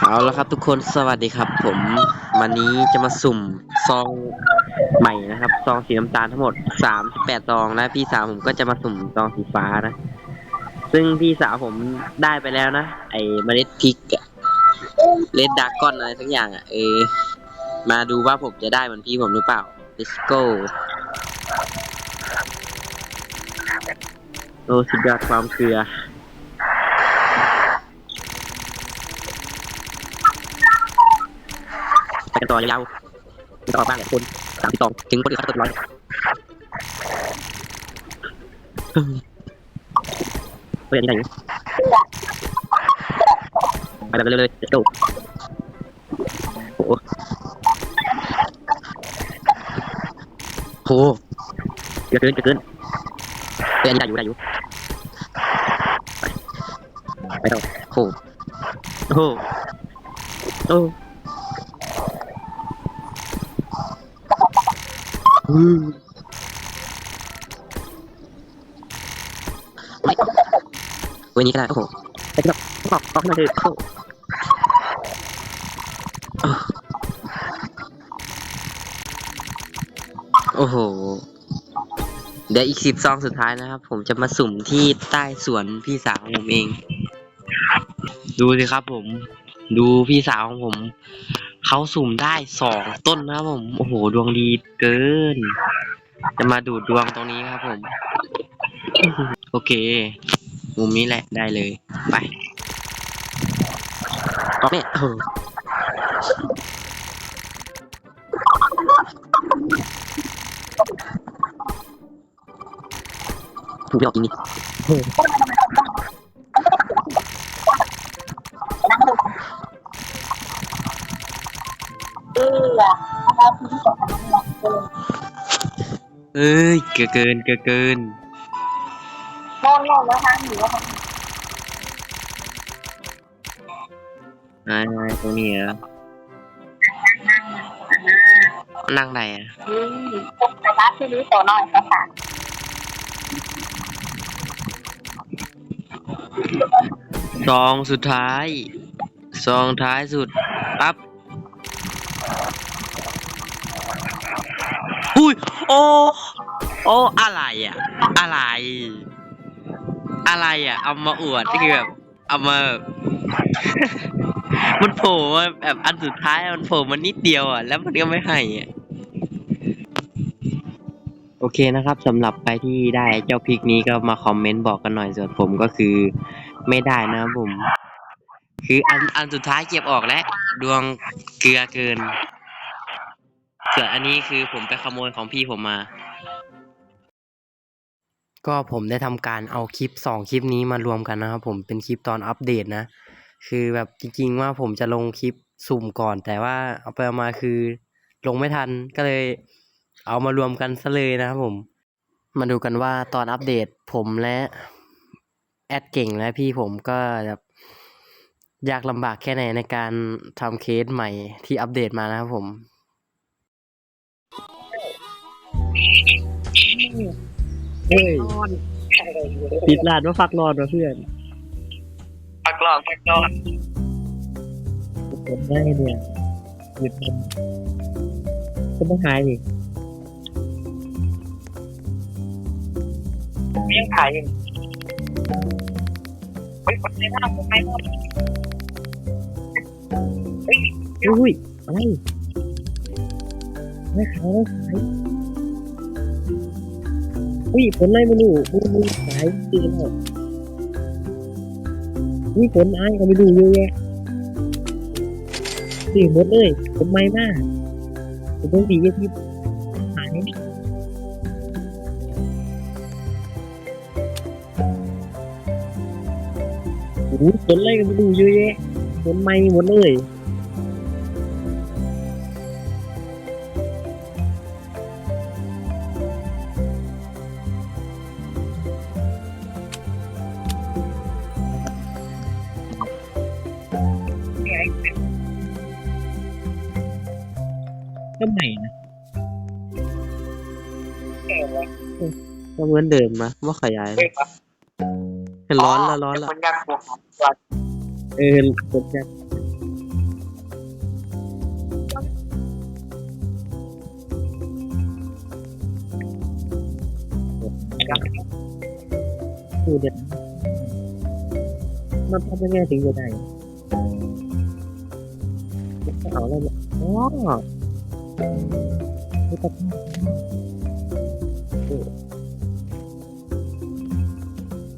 เอาละครับทุกคนสวัสดีครับ ผมวันนี้จะมาสุ่มซองใหม่นะครับซองสีน้ำตาลทั้งหมดสามแปดซองและพี่สาวผมก็จะมาสุ่มซองสีฟ้านะ ซึ่งพี่สาวผมได้ไปแล้วนะไอเมล็ดพริกอะเลดดากก้อนอะไรทั้งอย่างอะเออมาดูว่าผมจะได้เหมือนพี่ผมหรือเปล่า let's go โอ้สุดยอดความเกลือ ไปกันต่อยาวๆต่อบ้างแหละคนสามสิบสองถึงคนอื่นเขาจะตัวร้อยเฮ้ยอันนี้ได้อยู่ไปแบบเร็วๆเลย let's go โอ้โหโหเยอะเกินเยอะเกินเฮ้ยอันนี้ได้อยู่ได้อยู่ไปไปต่อโอ้โหโอ้ วันนี้ก็ได้โอ้โหไปที่แบบออกออกมาเลยโอ้โหโอ้โห เดี๋ยวอีกสิบซองสุดท้ายนะครับ ผมจะมาสุ่มที่ใต้สวนพี่สาวของผมเอง ดูสิครับผม ดูพี่สาวของผม เขาสุ่มได้สองต้นนะครับผม โอ้โห ดวงดีเกิน จะมาดูดดวงตรงนี้ครับผม โอเค มุมนี้แหละได้เลย ไปออกเนี่ยโอ้ถูกไม่ออกจริง เอ้ยเกินเกินเกินเกินโน่นโน่นแล้วทางหนูว่ามันนายนายตรงนี้เหรอนั่งไหนอะอืมตกไปร้านที่นี้ต่อหน่อยค่ะค่ะซองสุดท้ายซองท้ายสุด ปั๊บ อ้โอ้โอ้อะไรอะ อะไร อะไรอะ เอามาอวดคือแบบเอามา มันโผล่มาแบบอันสุดท้ายมันโผล่มานิดเดียวอะ แล้วมันก็ไม่ให้อะโอเคนะครับสำหรับใครที่ได้เจ้าพริกนี้ก็มาคอมเมนต์บอกกันหน่อยส่วนผมก็คือไม่ได้นะครับผม คืออันอันสุดท้ายเก็บออกแล้ว ดวงเกลือเกิน ส่วนอันนี้คือผมไปขโมยของพี่ผมมา ก็ผมได้ทำการเอาคลิปสองคลิปนี้มารวมกันนะครับผมเป็นคลิปตอนอัปเดตนะ คือแบบจริงๆว่าผมจะลงคลิปสุ่มก่อน แต่ว่าเอาไปเอามาคือลงไม่ทันก็เลยเอามารวมกันซะเลยนะครับผม มาดูกันว่าตอนอัปเดตผมและแอดเก่งและพี่ผมก็แบบยากลำบากแค่ไหนในการทำเคสใหม่ที่อัปเดตมานะครับผม เฮ้ยนอนปิดร้านว่าฟักรอดวะเพื่อนพักรอนพักรอนกดได้เนี่ยหยุดมันก็ต้องหายดิยังขายอยู่เฮ้ยคนในหน้าผมไม่หมดเฮ้ยอุ้ยอะไรไม่ขายไม่ขาย อุ้ยผลอะไรไม่รู้มึงมึงขายจริงเหรออุ้ยผลไอ้ก็ไม่รู้เยอะแยะสี่หมดเลยผลไม่มากผมต้องดีที่ขายโอ้โหผลอะไรก็ไม่รู้เยอะแยะผลไม่หมดเลย เหมือนเดิมมะว่าขยายเห็นร้อนละร้อนละวเออเห็นยากคือเด็ดมันทำยังไงถึงจะได้เอาแล้วอ๋อไ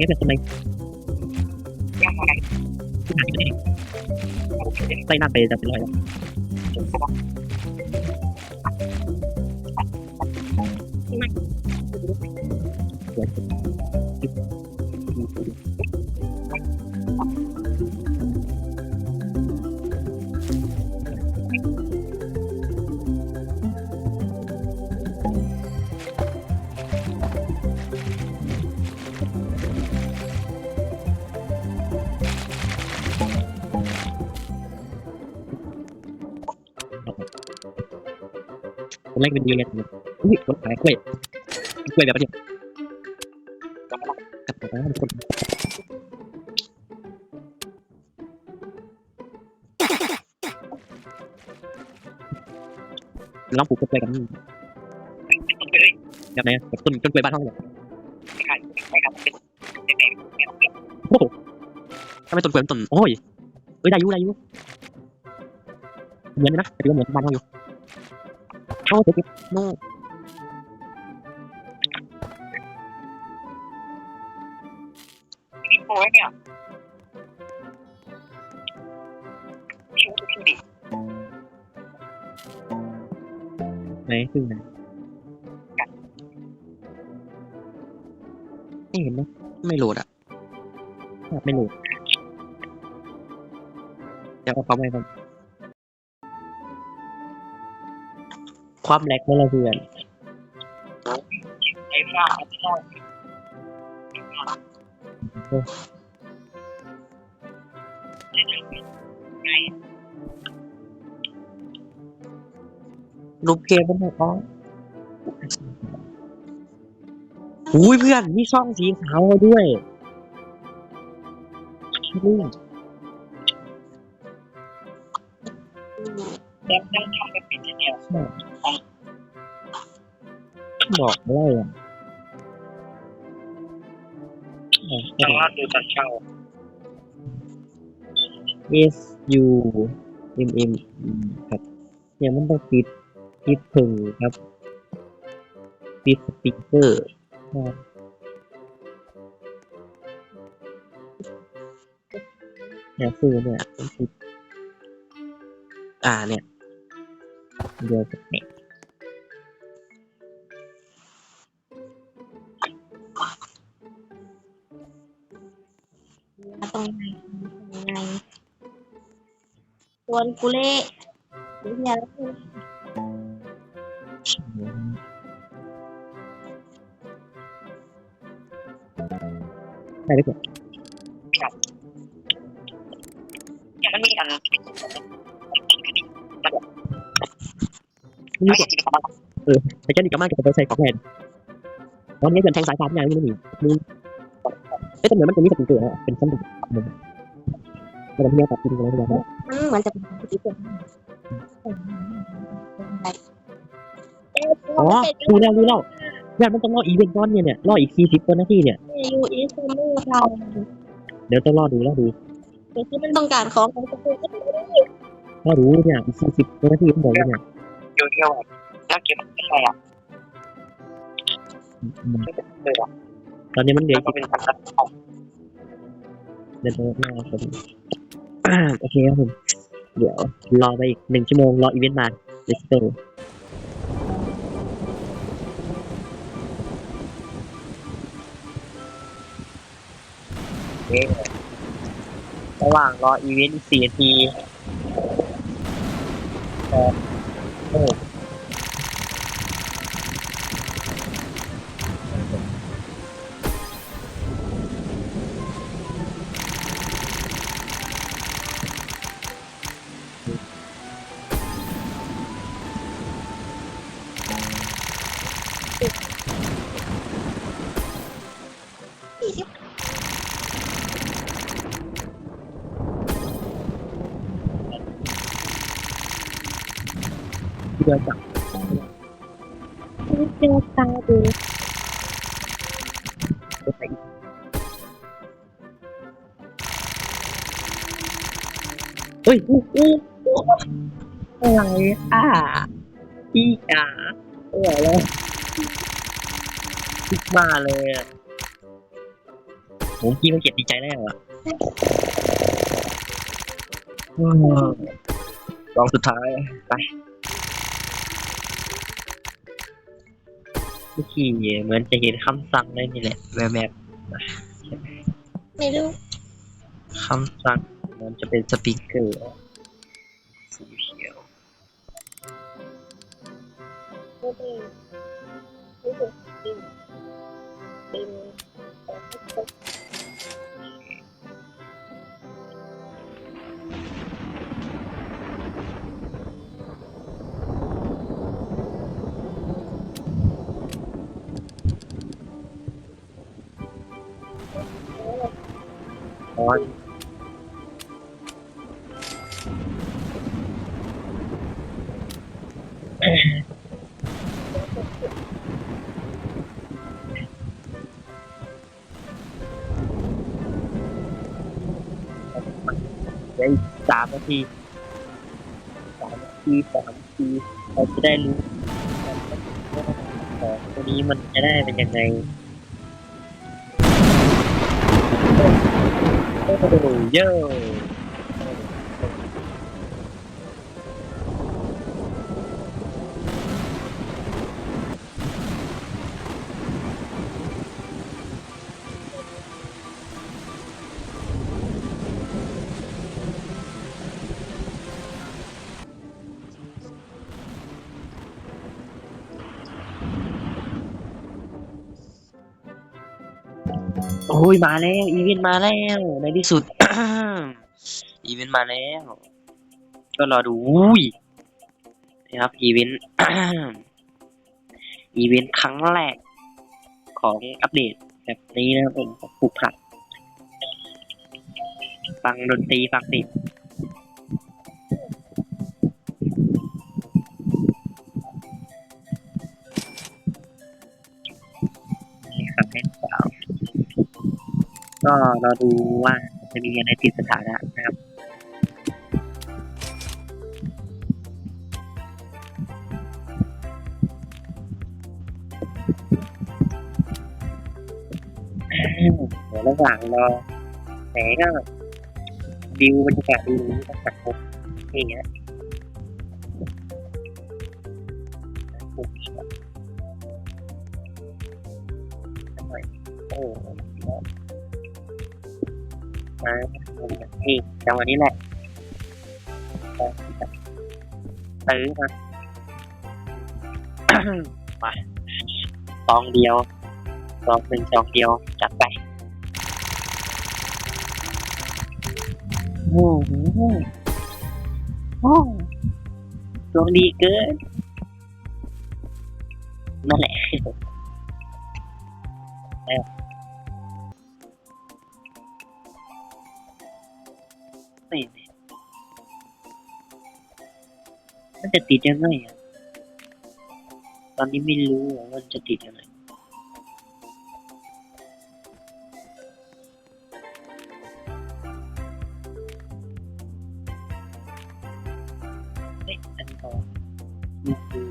ารเป็นของใจนะที่ คนแรกเป็นดีเลยอุ้ยคนขายกล้วยกล้วยแบบนี้กลับตัวนั้นคนลองปลูกกล้วยกันแบบไหนแบบต้นต้นกล้วยบ้านห้องเนี่ยไม่ครับเป็นเด็กโอ้โหทำไมต้นกล้วยต้นโอ้ยเอ้ยได้ยุได้ยุเหมือนนะแต่ดูเหมือนบ้านห้องอยู่ โอ้เจ็บโน่พี่โป้เนี่ยชูพี่ดิไหนซึ่งไหนไม่เห็นนะไม่โหลดอะภาพไม่โหลดเดี๋ยวเอาเข้าไปก่อน ความแหลกไม่ละเพื่อนไอ้ฟ้าที่เรารูปเกมมันหมดอ๋ออุ้ยเพื่อนมีช่องสีขาวด้วยนี่เด็กยังทำเป็นเป็นเนี่ย บอกอะไรอะอ๋อจังหวะดูจันเช่า S U M M อืมครับเนี่ยมันต้องปิดปิดถึงครับปิดสปีกเกอร์ครับเนี่ยคือเนี่ยต้องปิดอ่าเนี่ยเดี๋ยวจะเนี่ กุเล่วิญญาณคือได้หรือเปล่าเนี่ยมันมีอันนี่ไม่ก็ใช่ที่เขาบอกแต่เจ้านี่ก็มากกับตัวใส่ของแทนตอนนี้เกินแทงสายฟ้าที่ไหนไม่รู้นี่มึงเอ้ยแต่เหมือนมันจะมีสติเกอร์เป็นชั้นหนึ่งมึงแต่เราเที่ยตัดจริงๆแล้วเนี่ย อืมเหมือนจะเป็นปกติเป็นอ๋อดูแล้วดูแล้วงานมันต้องรออีเวนต์ก้อนเนี่ยเนี่ยรออีกสี่สิบนาทีเนี่ย ยูอีซูมูเราเดี๋ยวต้องรอดูแล้วดูแต่ที่มันต้องการของของตัวก็ไม่ได้รอดูเนี่ยอีกสี่สิบนาทีผมบอกเลยเนี่ยโยเที่ยวแล้วเก็บอะไรอะอืมเลยอะตอนนี้มันเหลืแล้อวก็อีกเป็นพันธุ์ของเดี๋ยวรอผม อ่าโอเคครับผม เดี๋ยวรอไปอีกหนึ่งชั่วโมงรออีเวนต์มา let's go ระหว่างรออีเวนต์สี่นาทีโอ้ เจอตาดูเฮ้ยอู้อู้อะไรอะพี่จ๋าเออแล้วคิดมาเลยผมพี่ไม่เก็บดีใจแล้วอะลองสุดท้าย ไป เมื่อกี้เหมือนจะเห็นคำสั่งเลยนี่แหละแบบแบบไม่รู้คำสั่งมันจะเป็นสปีกเกอร์สีเขียวไม่ดีรู้สึกดีดี ทีสามทีสามทีเราจะได้รู้ว่าของตัวนี้มันจะได้เป็นยังไงโอ้โหเยอะ อ้ยมาแล้วอีเวนต์มาแล้วในที่สุด อีเวนต์มาแล้ว ก็รอดูอุ้ยนะครับอีเวนต์อีเวนต์ครั้งแรกของอัปเดตแบบนี้นะครับผมปลูกผักฟังดนตรีฟังติด ก็รอดูว่าจะมีอะไรติดสถานะนะครับเดี๋ยวระหว่างรอแหนก็วิวบรรยากาศดีนี้ก็สักผมนี่ฮะปุ๊บโอ้ มานี่จังหวะนี้แหละตื้อมาไปซองเดียวซองหนึ่งซองเดียว จัดไปโอ้โหโอ้ดวงดีเกินนั่นแหละ ไม่มันจะติดยังไงอะ ตอนนี้ไม่รู้ว่ามันจะติดยังไงเฮ้ยอันนี้ต่อนี่คือ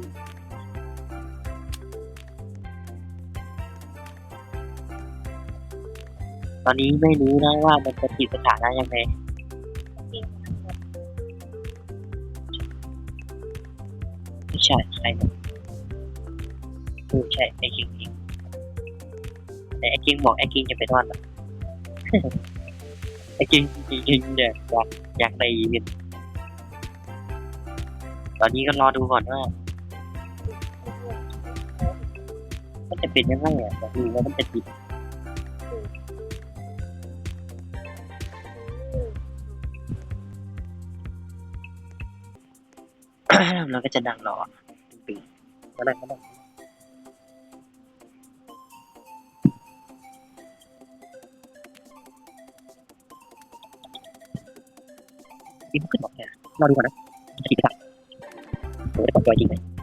ตอนนี้ไม่รู้นะว่ามันจะติดสถานะยังไง ใช่ใครนะเอใช่ไอ้คิงคิงแต่ไอ้คิงบอกไอ้คิงจะไปทอดหรอไอ้คิงจริงเนี่ยอยากอยากในอีเวนตอนนี้ก็รอดูก่อนว่ามันจะเป็นยังไงอะแต่ดูว่ามันจะติดเราก็จะนั่งรอ ตึงๆก็นั่งก็นั่งปีนขึ้นบอกเนี่ยรอดูก่อนนะจะติดหรือเปล่าโอ้ยปลอดภัยจริงไหม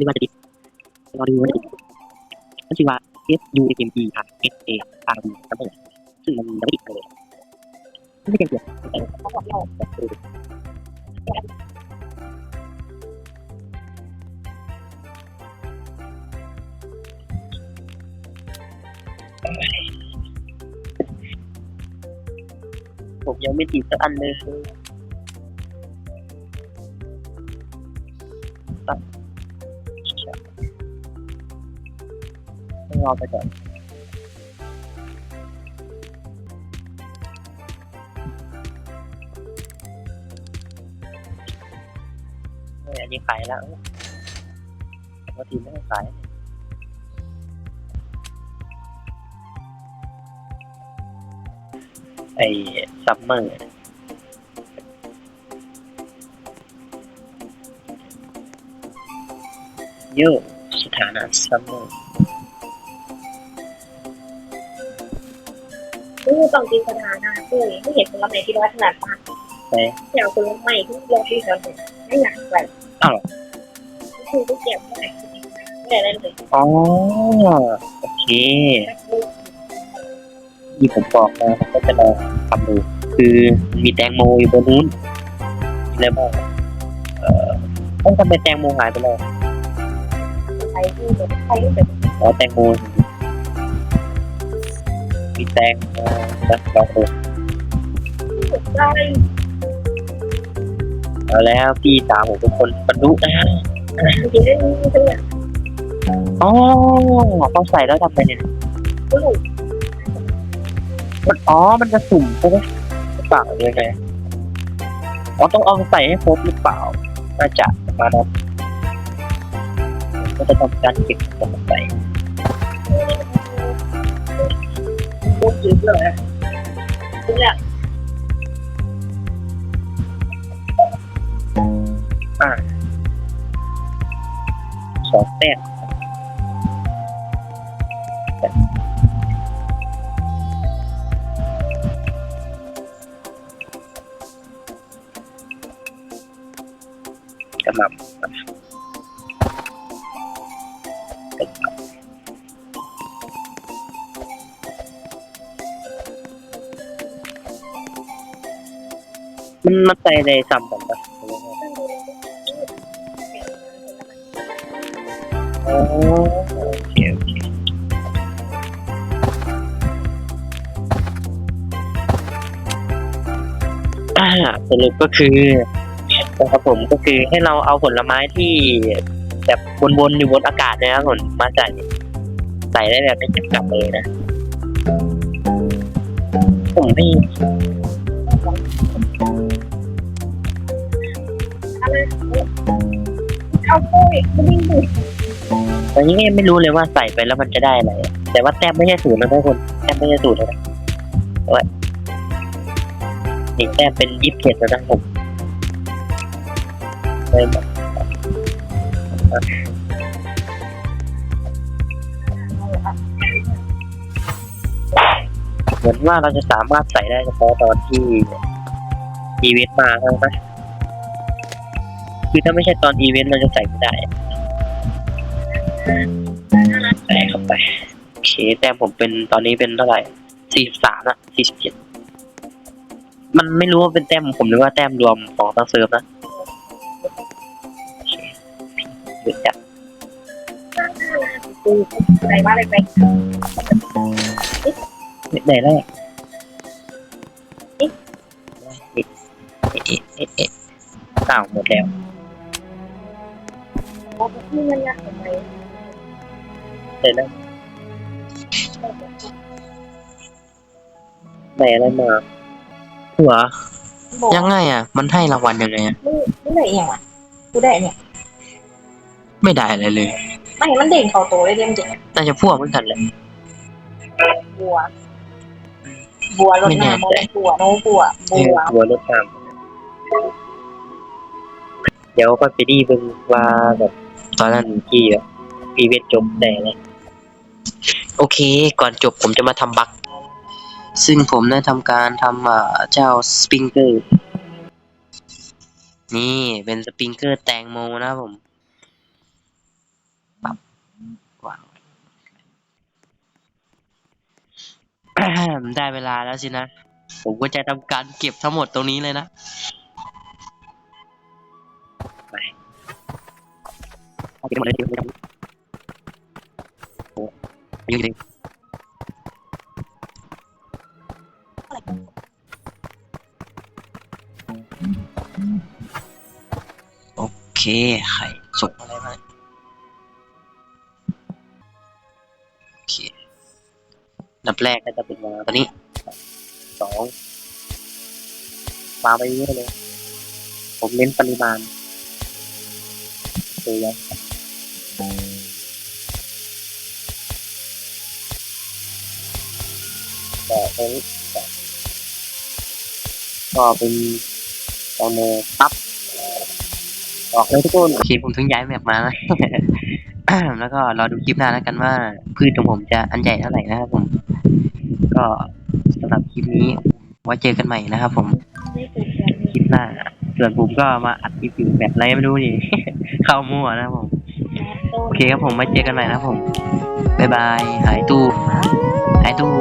นี่ว่าจะดิบรอดูว่าจะดิบมันชื่อว่า S U M E R S A R U จำได้ไหมซึ่งมันยังไม่ดิบเลยไม่ใช่เกี่ยวแต่เขาบอกเราผมยังไม่ติดสักอันเลย รอไปก่อนอันนี้ขายแล้วปกติไม่ได้ขายไอ้ซัมเมอร์โยสถานะซัมเมอร์ กูต้องกินสถานะเฮ้ยไม่เห็นคนละไหนที่ร้อยขนาดมากเอ๊ะอยากคนละใหม่ที่ลงที่เขาไม่อยากไปอ้าวคือกูเก็บไม่ได้ไม่ได้เลยอ๋อโอเคที่ผมบอกนะผมก็จะลองทำดูคือมีแตงโมอยู่บนนู้นมีอะไรบ้างเอ่อต้องทำไมแตงโมหายไปเลยไปที่แบบไปที่แบบอ๋อแตงโม มีแตงนะลองดูได้เอาแล้วพี่สาวผมเป็นคนบรรลุนะจริงๆได้มีตัวอย่างอ๋อพอใส่แล้วทำไงเนี่ยกูหลุดมันอ๋อ มันจะสุ่มใช่ไหมหรือเปล่าหรือยังไงอ๋อต้องเอาใส่ให้ครบหรือเปล่า น่าจะมาณนั้นก็จะทำการเก็บสมใส่ กูจืดเลยกูอยากสองแต้มกระหล่ำ มันมาใส่ในซ้ำกันปะหรือยังไงอ๋อโอเคโอเคสรุปก็คือนะครับผมก็คือให้เราเอาผลไม้ที่แบบวนๆอยู่บนอากาศนะครับผมมาใส่ใส่ได้แบบไม่จำกัดเลยนะ ผมไม่ เอาปุ้ยไม่ได้ดูตอนนี้ก็ยังไม่รู้เลยว่าใส่ไปแล้วมันจะได้อะไร แต่ว่าแต้มไม่ใช่ศูนย์นะทุกคนแต้มไม่ใช่ศูนย์นะเอาไว้นี่แต้มเป็นยี่สิบเจ็ดแล้วนะผมเลยแบบเหมือนว่าเราจะสามารถใส่ได้เฉพาะตอนที่อีวนต์มาเท่านั้นนะ คือถ้าไม่ใช่ตอนอีเวนต์เราจะใส่ไม่ได้ใส่เข้าไปโอเคแต้มผมเป็นตอนนี้เป็นเท่าไหร่สี่สามอะสี่สิบเจ็ดมันไม่รู้ว่าเป็นแต้มของผมหรือว่าแต้มรวมของทั้งเซิร์ฟนะโอเคเดี๋ยวจะกูอะไรว่าอะไรไปไหนแรกเอ๊ะเอ๊ะเอ๊ะเอ๊ะเอ๊ะอ้าหมดแล้ว ว่าที่มันยากทำไมไหนแรกไหนอะไรมาหัวบอกยังไงอะ มันให้รางวัลยังไงอะ มึงมึงได้ยังอะกูได้เนี่ย ไม่ได้อะไรเลย ไม่เห็นมันเด่นเขาโตเลยเด่นจริงน่าจะพวกเหมือนกันแหละ บัว บัวรถไม่แน่น้ำใจบัวโน้บัวเอบัอวหัวรถตาม เดี๋ยวก็ไปดีเบิ่งว่าแบบ ตอนนั้นพี่อะพี่เวทจบได้เลยโอเค ก่อนจบผมจะมาทำบักซึ่งผมได้ทำการทำเจ้าสปริงเกอร์ นี่เป็นสปริงเกอร์แตงโมนะผมปับวางได้เวลาแล้วสินะ ผมก็จะทำการเก็บทั้งหมดตรงนี้เลยนะ เอาไปหมดเลยเดียวไม่ต้องโอ้ยงโอเคไข่สุกอะไรมาโอเคดับแรกก็จะเป็นวาตัวนี้สองวาไปเยอะเลย ผมเน้นปริมาณโอเคยัง งแต่ก็เป็นแตงโมปั๊บออกเลยทุกคนโอเคผมถึงย้ายแมปมา แล้วก็รอดูคลิปหน้าแล้วกันว่า พืชของผมจะอันใหญ่เท่าไหร่นะครับผม ก็สำหรับคลิปนี้ไว้เจอกันใหม่นะครับผมคลิปหน้า ส่วนผมก็มาอัดคลิปอยู่แบบไรไม่รู้นี่ เข้ามั่วนะครับผมโอเคครับผมไว้เจอกันใหม่นะครับผม บ๊ายบาย หายตู้ หายตู้